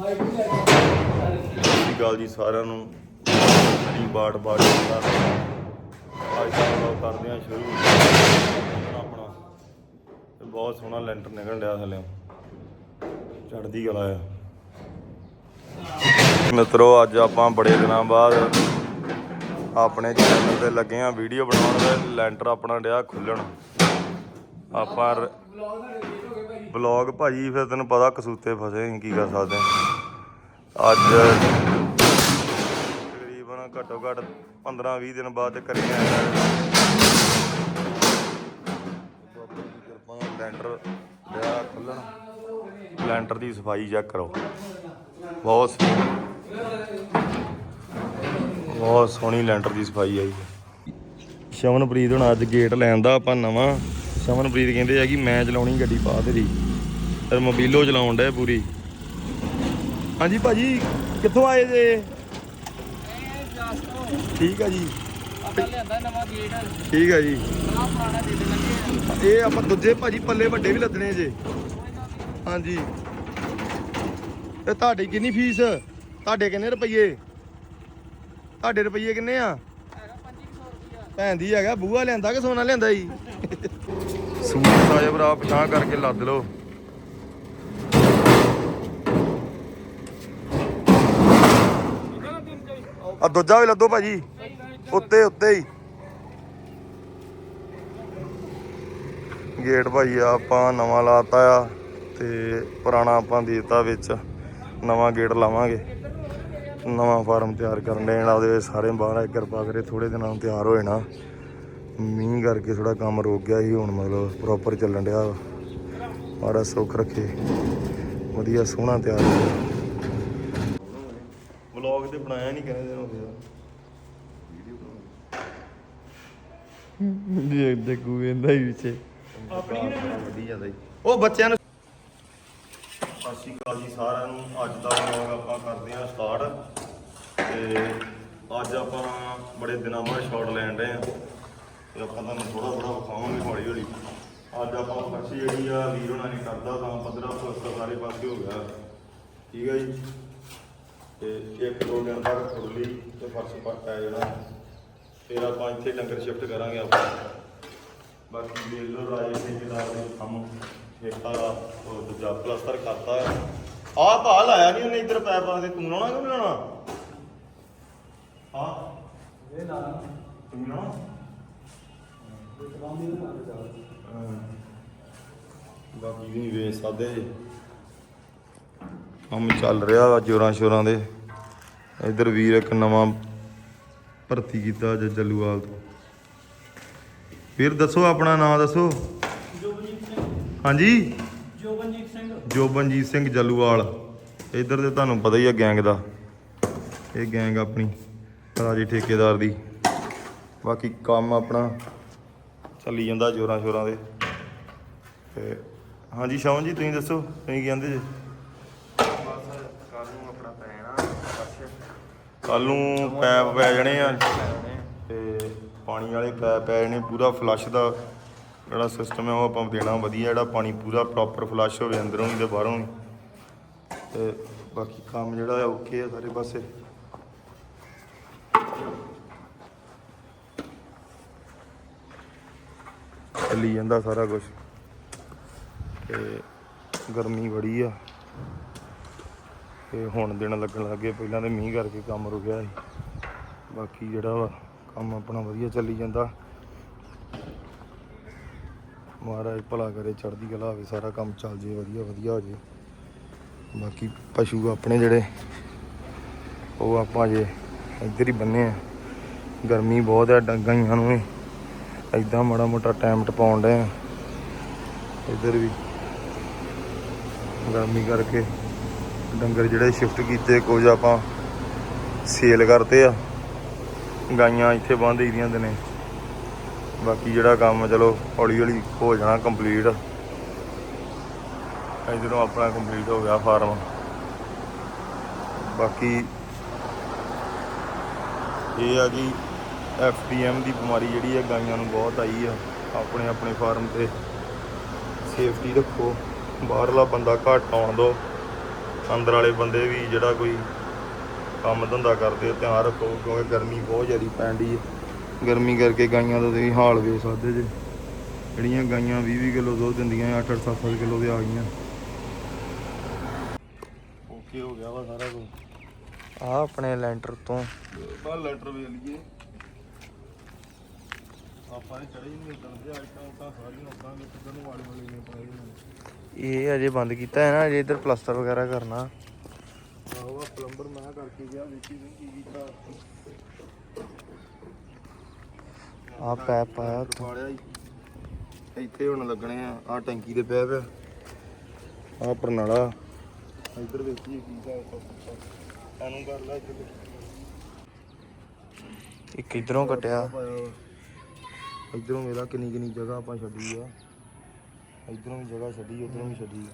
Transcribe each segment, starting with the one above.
ਸਤਿ ਸ਼੍ਰੀ ਅਕਾਲ ਜੀ ਸਾਰਿਆਂ ਨੂੰ। ਜੀ ਬਾੜ ਬਾੜ ਦਾ ਅੱਜ ਦਾ ਵਲੌਗ ਕਰਦੇ ਆ ਸ਼ੁਰੂ। ਆਪਣਾ ਤੇ ਬਹੁਤ ਸੋਹਣਾ ਲੈਂਟਰ ਨਿਕਲ ਰਿਹਾ ਥੱਲੇ। ਚੜਦੀ ਗਲਾ ਆ। ਮਿੱਤਰੋ, ਅੱਜ ਆਪਾਂ ਬੜੇ ਦਿਨਾਂ ਬਾਅਦ ਆਪਣੇ ਚੈਨਲ ਤੇ ਲੱਗੇ ਆ ਵੀਡੀਓ ਬਣਾਉਣ ਦੇ ਲੈਂਟਰ ਆਪਣਾ ਡਿਆ ਖੁੱਲਣ ਆਪਾਂ ਵਲੌਗ ਭਾਜੀ, ਫਿਰ ਤੈਨੂੰ ਪਤਾ ਕਸੂਤੇ ਫਸੇ ਅਸੀਂ ਕੀ ਕਰ ਸਕਦੇ ਹਾਂ। ਅੱਜ ਤਕਰੀਬਨ ਘੱਟੋ ਘੱਟ 15 20 ਦਿਨ ਬਾਅਦ ਤੇ ਕਰੀ ਆਇਆ। ਬਾਬਾ ਦੀ ਕਿਰਪਾ ਨਾਲ ਲੈਂਟਰ ਲਿਆ ਖੁੱਲਣ ਲੈਂਟਰ ਦੀ ਸਫ਼ਾਈ ਚੈੱਕ ਕਰੋ। ਬਹੁਤ ਸੋਹਣੀ। ਬਹੁਤ ਸੋਹਣੀ ਲੈਂਟਰ ਦੀ ਸਫ਼ਾਈ ਆਈ। ਹੈ ਸ਼ਮਨਪ੍ਰੀਤ ਹੁਣ ਅੱਜ ਗੇਟ ਲੈਣ ਦਾ, ਆਪਾਂ ਨਵਾਂ। ਸ਼ਮਨਪ੍ਰੀਤ ਕਹਿੰਦੇ ਆ ਕਿ ਮੈਂ ਚਲਾਉਣੀ ਗੱਡੀ ਪਾ ਤੇਰੀ ਤੇ ਮੋਬੀਲੋ ਚਲਾਉਣ ਡਿਆ ਪੂਰੀ। ਹਾਂਜੀ ਭਾਜੀ ਕਿੱਥੋਂ ਆਏ ਜੇ? ਠੀਕ ਆ ਜੀ। ਆਪਾਂ ਲਿਆਂਦਾ ਨਵਾਂ ਗੇਟ। ਆ ਠੀਕ ਆ ਜੀ। ਇਹ ਆਪਾਂ ਦੂਜੇ ਭਾਜੀ ਪੱਲੇ ਵੱਡੇ ਵੀ ਲੱਦਣੇ ਜੇ। ਹਾਂਜੀ। ਤੇ ਤੁਹਾਡੀ ਕਿੰਨੀ ਫੀਸ? ਤੁਹਾਡੇ ਕਿੰਨੇ ਰੁਪਈਏ? ਤੁਹਾਡੇ ਰੁਪਈਏ ਕਿੰਨੇ ਆ? ਹੈਗਾ 2500 ਰੁਪਿਆ ਭੈਣ ਦੀ ਹੈਗਾ ਬੂਆ ਲਿਆਂਦਾ ਕਿ ਸੋਨਾ ਲਿਆਂਦਾ ਜੀ? ਸੂਟ ਸਾਜੇ ਭਰਾ ਪਛਾਣ ਕਰਕੇ ਲੱਦ ਲਓ। ਆ ਦੂਜਾ ਵੀ ਲੱਦੋ ਭਾਜੀ। ਉੱਤੇ ਉੱਤੇ ਹੀ। ਗੇਟ ਭਾਈ ਆ ਆਪਾਂ ਨਵਾਂ ਲਾਤਾ ਆ ਤੇ ਪੁਰਾਣਾ ਆਪਾਂ ਦੇਤਾ ਵਿੱਚ। ਨਵਾਂ ਗੇਟ ਲਾਵਾਂਗੇ। ਨਵਾਂ ਫਾਰਮ ਤਿਆਰ ਕਰਨ ਦੇ ਨਾਲ ਉਹਦੇ ਸਾਰੇ ਬਾਹਰ ਕਿਰਪਾ ਕਰੇ ਥੋੜੇ ਦਿਨਾਂ ਨੂੰ ਤਿਆਰ ਹੋ ਜਾਣਾ ਮੀਂਹ ਕਰਕੇ ਥੋੜਾ ਕੰਮ ਰੁਕ ਗਿਆ ਸੀ ਹੁਣ ਮਤਲਬ ਪ੍ਰੋਪਰ ਚੱਲਣ ਡਿਆ। ਮਾੜਾ ਸੁੱਖ ਰੱਖੇ। ਵਧੀਆ ਸੋਹਣਾ ਤਿਆਰ ਹੋ ਗਿਆ ਵਲੌਗ ਤੇ ਬਣਾਇਆ ਨਹੀਂ ਕਹਿੰਦੇ ਹੋ ਗਿਆ ਜੀ ਦੇਖੂ ਇਹਦਾ ਹੀ ਵਿੱਚ ਆਪਣੀ ਵੱਡੀ ਜਾਂਦਾ ਜੀ ਉਹ ਬੱਚਿਆਂ ਨੂੰ ਸਤਿ ਸ਼੍ਰੀ ਅਕਾਲ ਜੀ ਸਾਰਿਆਂ ਨੂੰ। ਅੱਜ ਦਾ ਵਲੌਗ ਆਪਾਂ ਕਰਦੇ ਹਾਂ ਸਟਾਰਟ ਤੇ ਅੱਜ ਆਪਾਂ ਬੜੇ ਦਿਨਾਂ ਬਾਅਦ ਸ਼ਾਟ ਲੈਣ ਰਹੇ ਆ ਤੇ ਆਪਾਂ ਤੁਹਾਨੂੰ ਥੋੜਾ ਥੋੜਾ ਵਿਖਾਵਾਂਗੇ ਹੌਲੀ ਹੌਲੀ। ਅੱਜ ਆਪਾਂ ਫਰਸ਼ ਜਿਹੜੀ ਆ ਵੀਰ ਹੋਣਾ ਨੇ ਕਰਦਾ ਤਾਂ ਪੱਧਰਾ ਫਸਲ ਸਾਰੇ ਪਾਸੇ ਹੋ ਗਿਆ। ਠੀਕ ਹੈ ਜੀ? ਤੇ ਇੱਕ, ਦੋ ਦਿਨ ਤੱਕ ਖੁਰਲੀ ਤੇ ਫਰਸ਼ ਪੱਕਾ ਜਿਹੜਾ ਫਿਰ ਆਪਾਂ ਇੱਥੇ ਡੰਗਰ ਸ਼ਿਫਟ ਕਰਾਂਗੇ ਆਪਾਂ। ਬਾਕੀ ਵੇਖ ਲਓ ਰਾਜੇ ਠੇਕੇਦਾਰ ਦੇ ਕੰਮ। ਠੇਕਾ ਉਹ ਦੂਜਾ ਪਲਸਤਰ ਕਰਤਾ ਹੈ ਆਹ ਭਾ ਲਾਇਆ ਨਹੀਂ ਉਹਨੇ ਇੱਧਰ ਪੈਪਾਂ ਦੇ ਤੂੰ ਲਾਉਣਾ ਕਿ ਨਹੀਂ ਲਾਉਣਾ ਹਾਂ ਇਹ ਲਾ ਤੂੰ ਲਾਉਣਾ ਤਮਾਮੀ ਨਾ ਚੱਲ। ਹਾਂ। ਬਾਕੀ ਵੀ ਨਹੀਂ ਵੇਚ ਸਕਦੇ। ਕੰਮ ਚੱਲ ਰਿਹਾ ਵਾ ਜੋਰਾਂ ਸ਼ੋਰਾਂ ਦੇ। ਇੱਧਰ ਵੀਰ ਇੱਕ ਨਵਾਂ ਭਰਤੀ ਕੀਤਾ ਜ ਜੱਲੂਵਾਲ ਤੋਂ। ਵੀਰ ਦੱਸੋ ਆਪਣਾ ਨਾਮ ਦੱਸੋ। ਹਾਂਜੀ? ਜੋਬਨਜੀਤ ਸਿੰਘ। ਜੋਬਨਜੀਤ ਸਿੰਘ ਜੱਲੂਵਾਲ। ਇੱਧਰ ਦੇ ਤੁਹਾਨੂੰ ਪਤਾ ਹੀ ਆ ਗੈਂਗ ਦਾ। ਇਹ ਗੈਂਗ ਆਪਣੀ ਰਾਜੀ ਠੇਕੇਦਾਰ ਦੀ। ਬਾਕੀ ਕੰਮ ਆਪਣਾ ਚੱਲੀ ਜਾਂਦਾ ਜੋਰਾਂ ਸ਼ੋਰਾਂ ਦੇ। ਤੇ ਹਾਂਜੀ ਸ਼ਵਨ ਜੀ ਤੁਸੀਂ ਦੱਸੋ ਤੁਸੀਂ ਕੀ ਕਹਿੰਦੇ ਜੀ? ਬਸ ਕੱਲ ਨੂੰ ਆਪਣਾ ਪੈਣਾ ਕੱਲ ਨੂੰ ਪੈਪ ਪੈ ਜਾਣੇ ਆ ਤੇ ਪਾਣੀ ਵਾਲੇ ਪੈਪ ਪੈ ਜਾਣੇ ਪੂਰਾ ਫਲੱਸ਼ ਦਾ ਜਿਹੜਾ ਸਿਸਟਮ ਹੈ ਉਹ ਆਪਾਂ ਦੇਣਾ ਵਧੀਆ, ਜਿਹੜਾ ਪਾਣੀ ਪੂਰਾ ਪ੍ਰੋਪਰ ਫਲੱਸ਼ ਹੋਵੇ ਅੰਦਰੋਂ ਵੀ ਤੇ ਬਾਹਰੋਂ ਵੀ ਤੇ ਬਾਕੀ ਕੰਮ ਜਿਹੜਾ ਹੈ ਓਕੇ ਆ ਸਾਰੇ ਪਾਸੇ। ਚੱਲੀ ਜਾਂਦਾ ਸਾਰਾ ਕੁਝ ਤੇ ਗਰਮੀ ਬੜੀ ਆ। ਤੇ ਹੁਣ ਦਿਨ ਲੱਗਣ ਲੱਗੇ ਪਹਿਲਾਂ ਤੇ ਮੀਂਹ ਕਰਕੇ ਕੰਮ ਰੁਕਿਆ ਸੀ। ਬਾਕੀ ਜਿਹੜਾ ਵਾ ਕੰਮ ਆਪਣਾ ਵਧੀਆ ਚੱਲੀ ਜਾਂਦਾ। ਮਹਾਰਾਜ ਭਲਾ ਕਰੇ, ਚੜ੍ਹਦੀ ਕਲਾ ਹੋਵੇ, ਸਾਰਾ ਕੰਮ ਚੱਲ ਜੇ, ਵਧੀਆ ਵਧੀਆ ਹੋ ਜੇ। ਬਾਕੀ ਪਸ਼ੂ ਆਪਣੇ ਜਿਹੜੇ, ਉਹ ਆਪਾਂ ਜੇ ਇੱਧਰ ਹੀ ਬੰਨੇ ਆ। ਗਰਮੀ ਬਹੁਤ ਆ ਹੈ ਡੰਗਾਈਆਂ ਨੂੰ ਵੀ। ਐਦਾਂ ਮਾੜਾ ਮੋਟਾ ਟਾਈਮ ਟਪਾਉਣ ਡਏ ਆ। ਇੱਧਰ ਵੀ ਗਰਮੀ ਕਰਕੇ ਡੰਗਰ ਜਿਹੜੇ ਸ਼ਿਫਟ ਕੀਤੇ, ਕੁਝ ਆਪਾਂ ਸੇਲ ਕਰਤੇ ਆ। ਗਾਈਆਂ ਇੱਥੇ ਬੰਦ ਦੀਆਂ ਦੇ ਨੇ ਬਾਕੀ ਜਿਹੜਾ ਕੰਮ ਚਲੋ ਹੌਲੀ ਹੌਲੀ ਹੋ ਜਾਣਾ ਕੰਪਲੀਟ ਇਧਰੋਂ ਆਪਣਾ ਕੰਪਲੀਟ ਹੋ ਗਿਆ ਫਾਰਮ ਬਾਕੀ ਇਹ ਆ ਕਿ ਐਫਪੀਐਮ ਦੀ ਬਿਮਾਰੀ ਜਿਹੜੀ ਹੈ ਗਾਈਆਂ ਨੂੰ ਬਹੁਤ ਆਈ ਆ। ਆਪਣੇ ਆਪਣੇ ਫਾਰਮ ਤੇ ਸੇਫਟੀ ਰੱਖੋ। ਬਾਹਰਲਾ ਬੰਦਾ ਘੱਟ ਆਉਣ ਦਿਓ ਅੰਦਰ ਵਾਲੇ ਬੰਦੇ ਵੀ ਜਿਹੜਾ ਕੋਈ ਕੰਮ ਧੰਦਾ ਕਰਦੇ ਆ, ਧਿਆਨ ਰੱਖੋ ਕਿਉਂਕਿ ਗਰਮੀ ਬਹੁਤ ਜ਼ਿਆਦਾ ਪੈਂਦੀ ਹੈ ਗਰਮੀ ਕਰਕੇ ਗਾਈਆਂ ਦਾ ਤੁਸੀਂ ਹਾਲ ਵੇਖ ਸਕਦੇ ਜੇ। ਜਿਹੜੀਆਂ ਗਾਈਆਂ 20 20 ਕਿਲੋ ਦੁੱਧ ਦਿੰਦੀਆਂ 8 8 7 7 ਕਿਲੋ ਦੇ ਆ ਗਈਆਂ। ਓਕੇ ਹੋ ਗਿਆ ਵਾ ਸਾਰਾ ਕੁਝ ਆ ਆਪਣੇ ਲੈਂਟਰ ਤੋਂ। ਬਾ ਲੈਟਰ ਵੇ ਲਈਏ। ਆਪਾਂ ਨੇ ਚੜੇ ਨਹੀਂ ਉਦੋਂ ਦੇ ਆਈਟਾਂ ਉਟਾਂ ਸਾਰੀਆਂ ਉਦਾਂ ਵਿੱਚ ਕਿਦੋਂ ਵਾਲੇ ਵਾਲੇ ਨੇ ਪਾਏ ਨੇ। ਇਹ ਅਜੇ ਬੰਦ ਕੀਤਾ ਹੈ ਨਾ ਅਜੇ ਇੱਧਰ ਪਲਸਤਰ ਵਗੈਰਾ ਕਰਨਾ। ਆਹੋ ਪਲੰਬਰ ਮੈਂ ਕਰਕੇ ਗਿਆ ਵੇਖੀ ਨਹੀਂ ਕੀ ਕੀਤਾ। ਆ ਪੈਪ ਪਾਇਆ ਉੱਥੇ। ਇੱਥੇ ਹੁਣ ਲੱਗਣੇ ਆ ਆ ਟੈਂਕੀ ਦੇ ਪਿਆ ਆ। ਪਰਨਾਲਾ। ਇੱਧਰ ਵੇਖੀਏ ਕੀ ਦਾ ਇਹਨੂੰ ਕਰ ਲੈ ਇੱਧਰ। ਇੱਕ ਇਧਰੋਂ ਕੱਟਿਆ। ਇਧਰੋਂ ਮੇਰਾ ਕਿੰਨੀ ਕਿੰਨੀ ਜਗ੍ਹਾ ਆਪਾਂ ਛੱਡੀ ਆ। ਇਧਰੋਂ ਵੀ ਜਗ੍ਹਾ ਛੱਡੀ ਉਧਰੋਂ ਵੀ ਛੱਡੀ।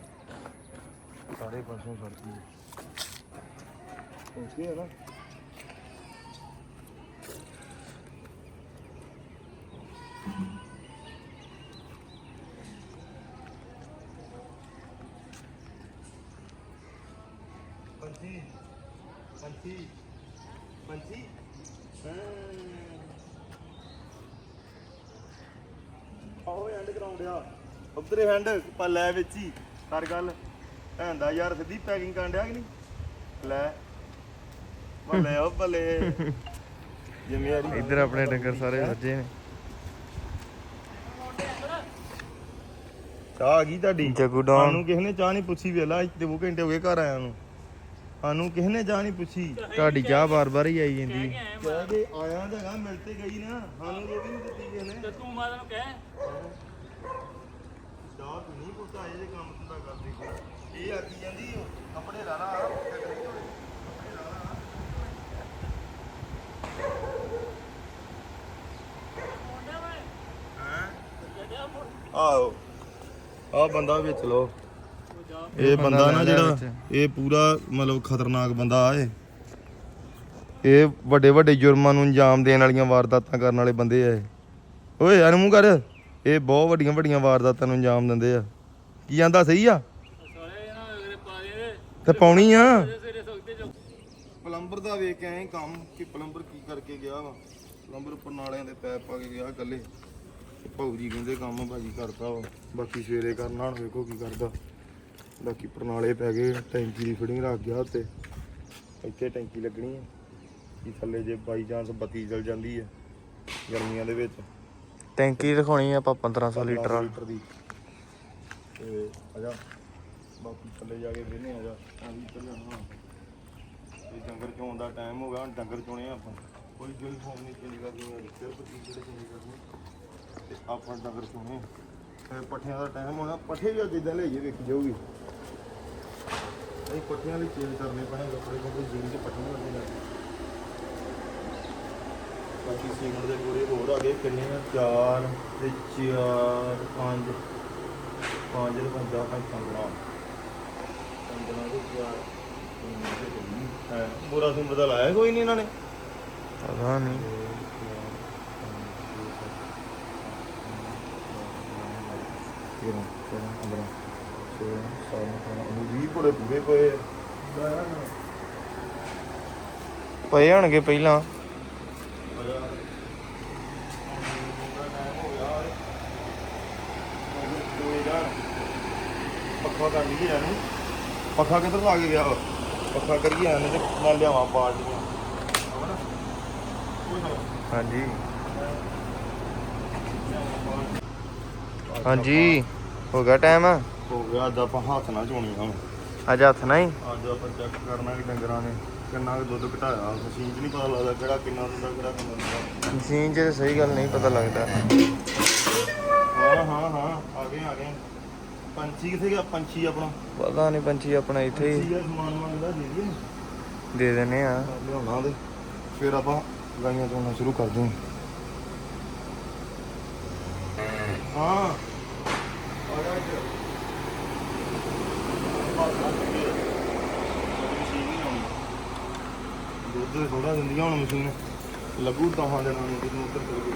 ਸਾਰੇ ਪਾਸੋਂ ਛੱਡਤੀ ਓਕੇ ਹੈ ਨਾ। ਪੰਛੀ। ਪੰਛੀ? ਆਹੋ ਐਂਡ ਕਰਾਉਂਦੇ ਆ ਉਧਰੇ ਹੈਂਡ ਪਾ ਲੈ ਵਿੱਚ। ਹੀ ਕਰ ਗੱਲ ਹੈਂਦਾ ਯਾਰ ਸਿੱਧੀ ਪੈਕਿੰਗ ਕਰਨ ਡਿਆ ਕਿ ਨਹੀਂ? ਲੈ। ਉਹ ਬੱਲੇ ਜਿਵੇਂ ਯਾਰੀ ਇੱਧਰ ਆਪਣੇ ਡੰਗਰ ਸਾਰੇ ਸੱਜੇ ਨੇ। ਚਾਹ ਆ ਗਈ ਤੁਹਾਡੀ? ਜੱਗੂ ਡਾਊਨ ਸਾਨੂੰ ਕਿਸੇ ਨੇ ਚਾਹ ਨਹੀਂ ਪੁੱਛੀ ਵੇਲਾ ਤੇ 2 ਘੰਟੇ ਹੋ ਗਏ ਘਰ ਆਇਆ ਨੂੰ। ਸਾਨੂੰ ਕਿਸੇ ਨੇ ਚਾਹ ਨਹੀਂ ਪੁੱਛੀ। ਤੁਹਾਡੀ ਚਾਹ ਬਾਰ-ਬਾਰ ਹੀ ਆਈ ਜਾਂਦੀ। ਹੈ। ਕਹਿ ਕੇ ਆਇਆ ਤਾਂ ਹੈਗਾ ਮਿਲ ਤੇ ਗਈ ਨਾ। ਸਾਨੂੰ ਉਹ ਵੀ ਨਹੀਂ ਦਿੱਤੀ ਕਿਸੇ ਨੇ। ਤੇ ਤੂੰ ਮਾਤਾ ਨੂੰ ਕਹਿ। ਚਾਹ ਤੂੰ ਨਹੀਂ ਪੁੱਛਦਾ ਇਹ ਜੇ ਕੰਮ ਧੰਦਾ ਕਰਦੇ ਕੋਈ। ਇਹ ਆਖੀ ਜਾਂਦੀ ਓ, ਕੱਪੜੇ ਲਾ ਲਾ। ਕੱਪੜੇ ਨਹੀਂ ਹੋਏ ਕੱਪੜੇ ਲਾ ਲਾ ਆਓ ਆ ਬੰਦਾ ਵਿੱਚ ਲੋ ਇਹ ਬੰਦਾ ਨਾ ਜਿਹੜਾ ਇਹ ਪੂਰਾ ਮਤਲਬ ਖਤਰਨਾਕ ਬੰਦਾ ਆ ਇਹ। ਇਹ ਵੱਡੇ ਵੱਡੇ ਜੁਰਮਾਂ ਨੂੰ ਅੰਜਾਮ ਦੇਣ ਵਾਲੀਆਂ ਵਾਰਦਾਤਾਂ ਕਰਨ ਵਾਲੇ ਬੰਦੇ ਆ ਇਹ। ਓਏ ਯਾਰ ਮੂੰਹ ਕਰ। ਇਹ ਬਹੁਤ ਵੱਡੀਆਂ ਵੱਡੀਆਂ ਵਾਰਦਾਤਾਂ ਨੂੰ ਅੰਜਾਮ ਦਿੰਦੇ ਆ। ਕੀ ਜਾਂਦਾ ਸਹੀ ਆ? ਤੇ ਪਾਉਣੀ ਆ। ਪਲੰਬਰ ਦਾ ਵੇਖ ਕੇ ਆਏ ਕੰਮ ਕਿ ਪਲੰਬਰ ਕੀ ਕਰਕੇ ਗਿਆ ਵਾ। ਪਲੰਬਰ ਉੱਪਰ ਨਾਲਿਆਂ ਦੇ ਪੈਪ ਪਾ ਕੇ ਗਿਆ ਗੱਲੇ ਜੀ ਕਹਿੰਦੇ ਕੰਮ ਭਾਜੀ ਕਰਦਾ ਵਾ। ਬਾਕੀ ਸਵੇਰੇ ਕਰਨਾ ਹੁਣ ਵੇਖੋ ਕੀ ਕਰਦਾ। ਬਾਕੀ ਪ੍ਰਣਾਲੇ ਪੈ ਗਏ ਟੈਂਕੀ ਦੀ ਫਿਟਿੰਗ ਰੱਖ ਗਿਆ ਉੱਤੇ। ਇੱਥੇ ਟੈਂਕੀ ਲੱਗਣੀ ਹੈ ਕਿ ਥੱਲੇ ਜੇ ਬਾਈ ਚਾਂਸ ਬੱਤੀ ਚਲ ਜਾਂਦੀ ਹੈ ਗਰਮੀਆਂ ਦੇ ਵਿੱਚ। ਟੈਂਕੀ ਦਿਖਾਉਣੀ ਆ ਆਪਾਂ 1500 ਲੀਟਰ ਵਾਲੀ। ਲੀਟਰ ਦੀ। ਤੇ ਆਜਾ ਬਾਕੀ ਥੱਲੇ ਜਾ ਕੇ ਵੇਨੇ ਆਜਾ ਆ ਵੀ ਉੱਤਰ ਜਾਣਾ ਇਹ ਡੰਗਰ ਚੋਣ ਦਾ ਟਾਈਮ ਹੋ ਗਿਆ ਹੁਣ ਡੰਗਰ ਚੋਣੇ ਆ ਆਪਾਂ। ਕੋਈ ਯੂਨੀਫਾਰਮ ਨਹੀਂ ਚੇਂਜ ਕਰਨੀ ਸਿਰਫ ਟੀ-ਸ਼ਰਟ ਚੇਂਜ ਕਰਨੀ। ਤੇ ਆਪਾਂ ਡੰਗਰ ਚੋਣੇ ਤੇ ਪੱਠਿਆਂ ਦਾ ਟਾਈਮ ਹੋਣਾ, ਪੱਠੇ ਵੀ ਅੱਜ ਲਈਏ ਵੇਖੀ ਜਾਊਗੀ। ਨਹੀਂ ਪੱਠਿਆਂ ਲਈ ਚੇਂਜ ਕਰਨੇ ਪੈਣੇ, ਕੱਪੜੇ ਕਿਉਂਕਿ ਜੀਨ ਦੇ ਪੱਠੇ ਨਹੀਂ ਲੱਗਦੇ ਬਾਕੀ ਸੀਮਟ ਦੇ ਪੂਰੇ ਹੋਰ ਆ ਗਏ, ਕਿੰਨੇ ਆ? 4 ਤੇ 4 5 5 ਦੇ 50 15 15 ਦੇ 4 ਬੁਰਾ ਸਿੰਬਰ ਦਾ ਲਾਇਆ ਕੋਈ ਨਹੀਂ ਇਹਨਾਂ ਨੇ। ਪਤਾ ਨਹੀਂ। ਤੇਰਾਂ ਚੌਦਾਂ ਪੰਦਰਾਂ ਸੋਲਾਂ ਸਤਾਰਾਂ ਅਠਾਰਾਂ ਵੀਹ ਕੋਲੇ ਪੂਰੇ ਪਏ ਆ। ਪਏ ਹੋਣਗੇ ਪਹਿਲਾਂ। ਪੱਖਾ ਕਰ ਲਈਏ ਪੱਖਾ ਕਿੱਧਰ ਲਾ ਕੇ ਗਿਆ ਵਾ? ਪੱਖਾ ਕਰੀਏ ਇਹਨੂੰ ਤੇ ਮੈਂ ਲਿਆਵਾਂ ਬਾਲਟੀਆਂ। ਹਾਂਜੀ। ਹਾਂਜੀ। ਹੋ ਗਿਆ ਟਾਈਮ? ਹੋ ਗਿਆ ਅੱਜ ਆਪਾਂ ਹੱਥ ਨਾਲ ਚੋਣੀਆਂ ਹੁਣ। ਅੱਜ ਹੱਥ ਨਹੀਂ ਅੱਜ ਆਪਾਂ ਚੈੱਕ ਕਰਨਾ ਕਿ ਡੰਗਰਾਂ ਨੇ ਕਿੰਨਾ ਕੁ ਦੁੱਧ ਘਟਾਇਆ। ਮਸ਼ੀਨ 'ਚ ਨਹੀਂ ਪਤਾ ਲੱਗਦਾ ਕਿਹੜਾ ਕਿੰਨਾ ਦਿੰਦਾ ਕਿਹੜਾ ਕਿੰਨਾ ਦਿੰਦਾ ਮਸ਼ੀਨ 'ਚ ਸਹੀ ਗੱਲ ਨਹੀਂ ਪਤਾ ਲੱਗਦਾ। ਹਾਂ ਹਾਂ ਹਾਂ ਆ ਗਏ ਆ ਗਏ। ਪੰਛੀ ਕਿੱਥੇ ਗਿਆ? ਪੰਛੀ ਆਪਣਾ। ਪਤਾ ਨਹੀਂ ਪੰਛੀ ਆਪਣਾ ਇੱਥੇ ਹੀ। ਪੰਛੀ ਦਾ ਸਮਾਨ ਮੰਗਦਾ ਦੇ ਦਈਏ। ਦੇ ਦਿੰਨੇ ਆ ਲਿਆਉਣਾ ਦੇ ਫਿਰ ਆਪਾਂ ਗਾਈਆਂ ਚੋਣਾ ਸ਼ੁਰੂ ਕਰ ਦੂੰ ਹਾਂ ਆ ਜਾ ਇੱਧਰ। ਮਸ਼ੀਨ ਨਹੀਂ ਆਉਣੀ। ਦੁੱਧ ਥੋੜਾ ਦਿੰਦੀਆਂ ਹੁਣ ਮਸ਼ੀਨ। ਲੱਗੂ ਦਹਾਂ ਦੇਣਾ ਨੂੰ ਜਦੋਂ ਉੱਧਰ ਚਲ ਗਈ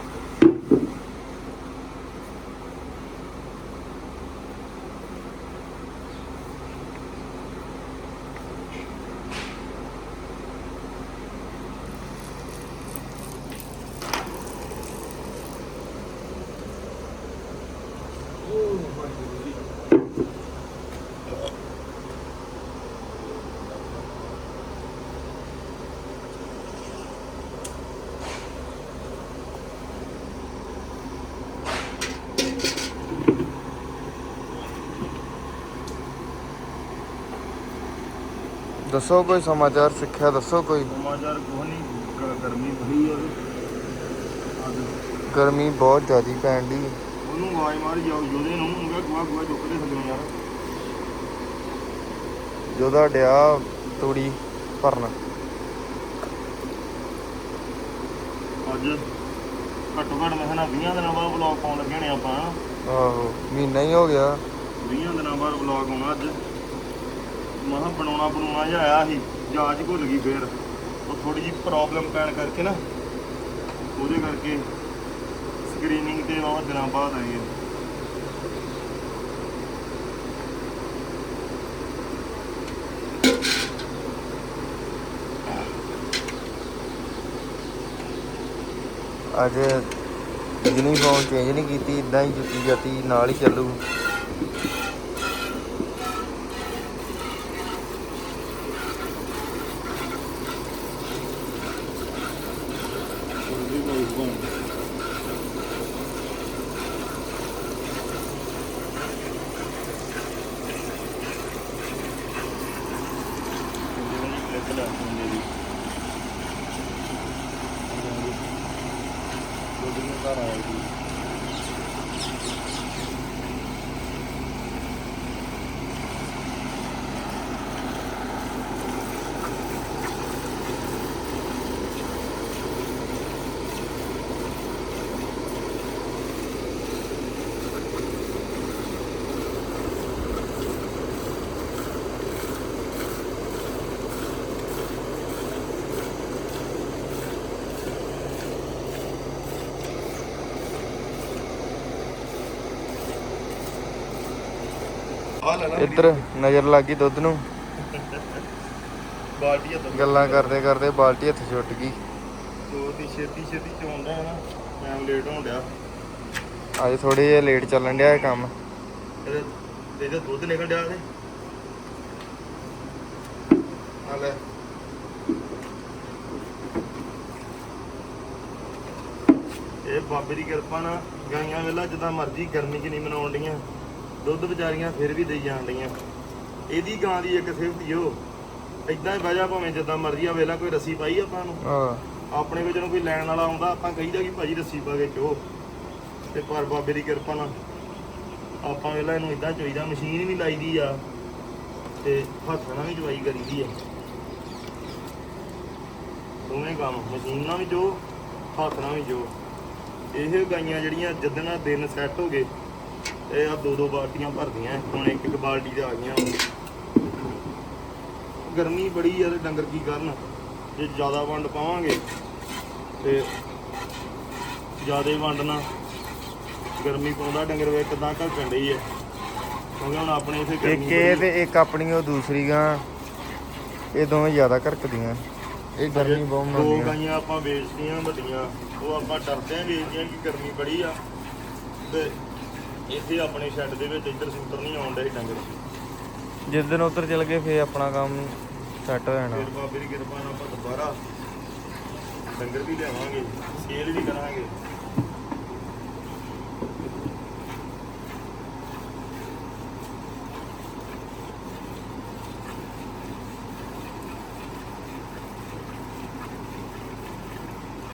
ਦੱਸੋ ਕੋਈ ਸਮਾਚਾਰ ਸਿੱਖਿਆ ਦੱਸੋ ਕੋਈ? ਸਮਾਚਾਰ ਕੋਹ ਨਹੀਂ ਗ- ਗਰਮੀ ਬੜੀ ਆ ਅੱਜ ਗਰਮੀ ਬਹੁਤ ਜ਼ਿਆਦੀ ਪੈਣ ਦੀ ਉਹਨੂੰ ਆਵਾਜ਼ ਮਾਰੀ ਜਾਓ ਜੋਦੇ ਨੂੰ ਉਹਨੂੰ ਗੁਆ ਗੁਆ ਚੁੱਕਦੇ ਥੱਲੇ ਯਾਰ। ਜਿਹਦਾ ਡਿਆ ਤੂੜੀ ਭਰਨ। ਅੱਜ ਘੱਟੋ ਘੱਟ ਮੈਂ ਕਹਿੰਦਾ 20 ਦਿਨਾਂ ਬਾਅਦ ਵਲੌਗ ਪਾਉਣ ਲੱਗੇ ਨੇ ਆਪਾਂ। ਆਹੋ ਮਹੀਨਾ ਹੀ ਹੋ ਗਿਆ। 20 ਦਿਨਾਂ ਬਾਅਦ ਵਲੌਗ ਆਉਣਾ ਅੱਜ। ਮਹਾ ਬਣਾਉਣਾ ਬਣਾਉਣਾ ਜਿਹਾ ਆਇਆ ਸੀ, ਜਾਂਚ ਭੁੱਲ ਗਈ ਫੇਰ। ਉਹ ਥੋੜੀ ਜਿਹੀ ਪ੍ਰੋਬਲਮ ਪੈਣ ਕਰਕੇ ਨਾ, ਉਹਦੇ ਕਰਕੇ ਸਕਰੀਨਿੰਗ ਤੇ ਬਹੁਤ ਦਿਨਾਂ ਬਾਅਦ ਆਈ ਹੈ। ਅੱਜ ਯੂਨੀਫਾਰਮ ਚੇਂਜ ਨਹੀਂ ਕੀਤੀ ਇਦਾਂ ਹੀ ਜੁੱਤੀ ਜਾਤੀ ਨਾਲ ਹੀ ਚੱਲੂ ਆ ਲੈ ਇੱਧਰ ਨਜ਼ਰ ਲੱਗ ਗਈ ਦੁੱਧ ਨੂੰ। ਬਾਲਟੀ ਹੱਥ ਗੱਲਾਂ ਕਰਦੇ ਕਰਦੇ ਬਾਲਟੀ ਹੱਥ ਛੁੱਟ ਗਈ। ਦੋ ਦੀ ਛੇਤੀ ਛੇਤੀ ਚੋਂਦਾ ਹੈ ਨਾ ਟਾਈਮ ਲੇਟ ਹੋਣ ਡਿਆ। ਅੱਜ ਥੋੜੇ ਜਿਹਾ ਲੇਟ ਚੱਲਣ ਡਿਆ ਇਹ ਕੰਮ। ਇਹਦੇ ਇਹਦੇ ਦੁੱਧ ਨਿਕਲ ਡਿਆ ਤੇ ਆ ਲੈ। ਇਹ ਬਾਬੇ ਦੀ ਕਿਰਪਾ ਨਾਲ ਗਾਈਆਂ ਵੇਲਾ ਜਿੱਦਾਂ ਮਰਜ਼ੀ ਗਰਮੀ 'ਚ ਨਹੀਂ ਮਨਾਉਣ ਡੀਆਂ ਦੁੱਧ ਵਿਚਾਰੀਆਂ ਫਿਰ ਵੀ ਦੇਈ ਜਾਣ ਡੀਆਂ ਇਹਦੀ ਗਾਂ ਦੀ ਇੱਕ ਸਿਫਤ ਓ। ਇਦਾਂ ਹੀ ਬਹਿ ਜਾ ਭਾਵੇਂ ਜਿੱਦਾਂ ਮਰਜ਼ੀ ਆ ਵੇਲਾ ਕੋਈ ਰੱਸੀ ਪਾਈ ਆਪਾਂ ਨੂੰ। ਆ ਆਪਣੇ ਕੋਲ ਜਦੋਂ ਕੋਈ ਲੈਣ ਵਾਲਾ ਆਉਂਦਾ ਆਪਾਂ ਕਹੀਦਾ ਕਿ ਭਾਜੀ ਰੱਸੀ ਪਾ ਕੇ ਚੋ। ਤੇ ਪਰ ਬਾਬੇ ਦੀ ਕਿਰਪਾ ਨਾਲ ਆਪਾਂ ਵੇਲਾ ਇਹਨੂੰ ਇਦਾਂ ਚੋਈਦਾ ਮਸ਼ੀਨ ਵੀ ਲਾਈਦੀ ਆ ਤੇ ਹੱਥ ਨਾਲ ਵੀ ਚਵਾਈ ਕਰੀਦੀ ਆ। ਦੋਵੇਂ ਕੰਮ ਮਸ਼ੀਨ ਨਾਲ ਵੀ ਜੋ ਹੱਥ ਨਾਲ ਵੀ ਜੋ। ਇਹ ਗਾਈਆਂ ਜਿਹੜੀਆਂ ਜਿੱਦਣ ਦਿਨ ਸੈੱਟ ਹੋ ਗਏ ਇਹ ਆ ਦੋ ਦੋ ਬਾਲਟੀਆਂ ਭਰਦੀਆਂ ਹੁਣ ਇੱਕ ਇੱਕ ਬਾਲਟੀ ਤੇ ਆ ਗਈਆਂ। ਗਰਮੀ ਬੜੀ ਆ ਤੇ ਡੰਗਰ ਕੀ ਕਰਨ? ਜੇ ਜ਼ਿਆਦਾ ਵੰਡ ਪਾਵਾਂਗੇ ਤੇ ਜ਼ਿਆਦਾ ਵੰਡ ਨਾਲ ਗਰਮੀ ਪਾਉਂਦਾ ਡੰਗਰ ਵੇ ਕਿਦਾਂ ਘਟਣ ਡਈ ਹੈ ਕਿਉਂਕਿ ਹੁਣ ਆਪਣੇ ਇੱਥੇ ਗਰਮੀ ਇੱਕ ਇਹ ਤੇ ਇੱਕ ਆਪਣੀ ਉਹ ਦੂਸਰੀ ਗਾਂ। ਇਹ ਦੋਵੇਂ ਜ਼ਿਆਦਾ ਘਰਕਦੀਆਂ। ਇਹ ਗਰਮੀ ਬਹੁਤ ਦੋ ਮੰਨਦੀਆਂ ਗਾਈਆਂ ਆਪਾਂ ਵੇਚਦੀਆਂ ਵੱਡੀਆਂ। ਉਹ ਆਪਾਂ ਡਰਦੇ ਆਂ ਵੇਚਦੀਆਂ ਕਿ ਗਰਮੀ ਬੜੀ ਆ। ਤੇ ਇੱਥੇ ਆਪਣੇ ਸ਼ੈੱਡ ਦੇ ਵਿੱਚ ਇੱਧਰ ਸੁੱਤਰ ਨਹੀਂ ਆਉਣ ਡਏ ਡੰਗਰ। ਜਿਸ ਦਿਨ ਉੱਧਰ ਚਲ ਗਏ ਫੇਰ ਆਪਣਾ ਕੰਮ ਸੈੱਟ ਹੋ ਜਾਣਾ। ਫਿਰ ਬਾਬੇ ਦੀ ਕਿਰਪਾ ਨਾਲ ਆਪਾਂ ਦੁਬਾਰਾ ਡੰਗਰ ਵੀ ਲਿਆਵਾਂਗੇ ਸੇਲ ਵੀ ਕਰਾਂਗੇ।